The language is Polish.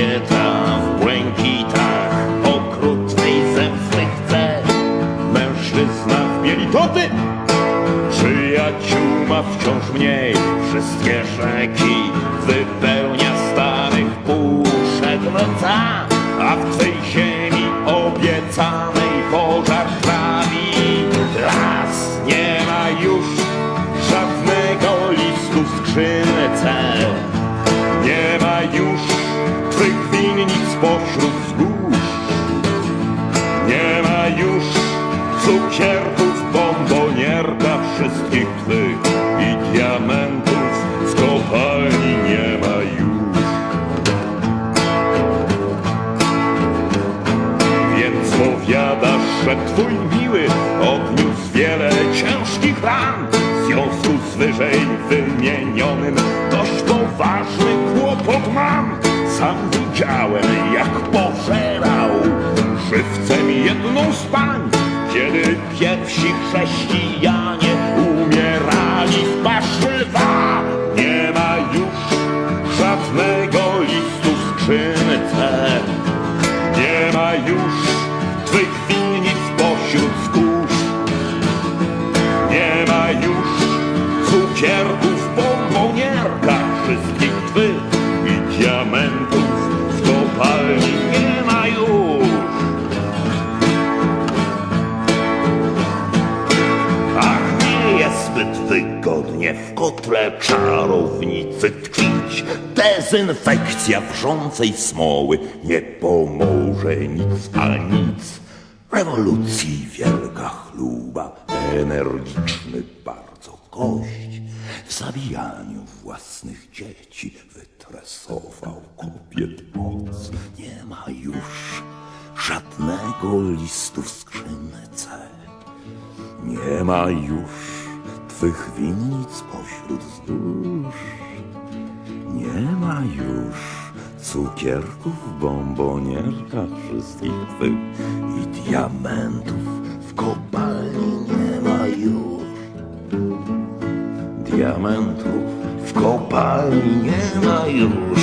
kobieta w błękitach okrutnej zemsty chce. Mężczyzna w bieli to ty! Przyjaciół ma wciąż mniej, wszystkie rzeki wypełnia starych puszek leca, a w tej ziemi obiecanej pożar trawi. Raz nie ma już żadnego listu w skrzynce, nie ma już twych winnic pośród wzgórz. Nie ma już cukierków, bombonierka wszystkich twych i diamentów w kopalni nie ma już. Więc powiadasz, że twój miły odniósł wiele ciężkich ran. W związku z wyżej wymienionym Sam widziałem, jak pożerał żywcem jedną z pań, kiedy pierwsi chrześcijanie umierali w paszczy. Nie ma już żadnego listu w skrzynce. Nie ma już twych winnic pośród wzgórz. Nie ma już cukierków, zbyt wygodnie w kotle czarownicy tkwić. Dezynfekcja wrzącej smoły nie pomoże nic a nic. Rewolucji wielka chluba, energiczny bardzo gość. W zabijaniu własnych dzieci wytresował kobiet moc. Nie ma już żadnego listu w skrzynce. Nie ma już twych winnic pośród wzgórz. Nie ma już cukierków, bombonierka wszystkich twych i diamentów w kopalni nie ma już. Diamentów w kopalni nie ma już.